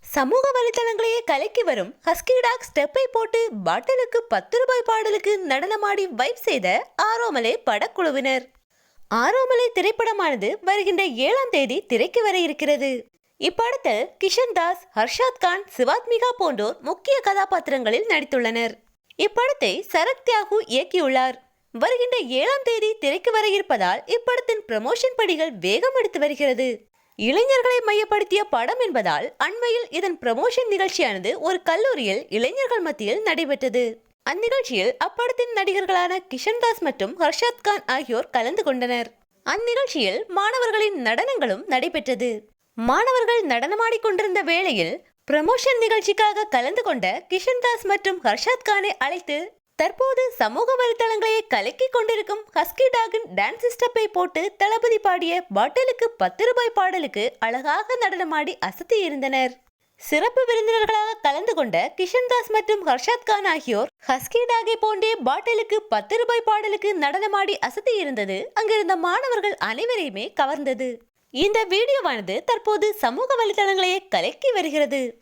சமூக வலைதளங்களையே கலக்கி வரும் ஹஸ்கி டாக் ஸ்டெப்பை போட்டு பாட்டலுக்கு பத்து ரூபாய் பாடலுக்கு நடனமாடி வைப் செய்த ஆரோமலே படக்குழுவினர். ஆரோமலை திரைப்படமானது வருகின்ற ஏழாம் தேதி திரைக்கு வர இருக்கிறது. இப்படத்தில் கிஷன் தாஸ் ஹர்ஷாத் கான் சிவாத்மிகா போன்றோர் முக்கிய கதாபாத்திரங்களில் நடித்துள்ளனர். இப்படத்தை சரத் தியாகு இயக்கியுள்ளார். வருகின்ற ஏழாம் தேதி திரைக்கு வர இருப்பதால் இப்படத்தின் ப்ரமோஷன் பணிகள் வேகம் எடுத்து வருகிறது. இளைஞர்களை மையப்படுத்திய படம் என்பதால் அண்மையில் இதன் ப்ரமோஷன் நிகழ்ச்சியானது ஒரு கல்லூரியில் இளைஞர்கள் மத்தியில் நடைபெற்றது. அந்நிகழ்ச்சியில் அப்படத்தின் நடிகர்களான கிஷன்தாஸ் மற்றும் ஹர்ஷாத் கான் ஆகியோர் கலந்து கொண்டனர். அந்நிகழ்ச்சியில் மாணவர்களின் நடனங்களும் நடைபெற்றது. மாணவர்கள் நடனமாடிக் கொண்டிருந்த வேளையில் ப்ரமோஷன் நிகழ்ச்சிக்காக கலந்து கொண்ட கிஷன்தாஸ் மற்றும் ஹர்ஷாத் கானை அழைத்து தற்போது சமூக வலைதளங்களை கலக்கிக் கொண்டிருக்கும் ஹஸ்கி டாகின் டான்ஸ் ஸ்டெப்பை போட்டு தளபதி பாடிய பாட்டிலுக்கு பத்து ரூபாய் பாடலுக்கு அழகாக நடனமாடி அசத்தி இருந்தனர். சிறப்பு விருந்தினர்களாக கலந்து கொண்ட கிஷன் தாஸ் மற்றும் ஹர்ஷாத் கான் ஆகியோர் ஹஸ்கி டாகை போன்றே பாட்டிலுக்கு பத்து ரூபாய் பாடலுக்கு நடனமாடி அசத்தி இருந்தது. அங்கிருந்த மாணவர்கள் அனைவரையுமே கவர்ந்தது. இந்த வீடியோவானது தற்போது சமூக வலைதளங்களையே கலக்கி வருகிறது.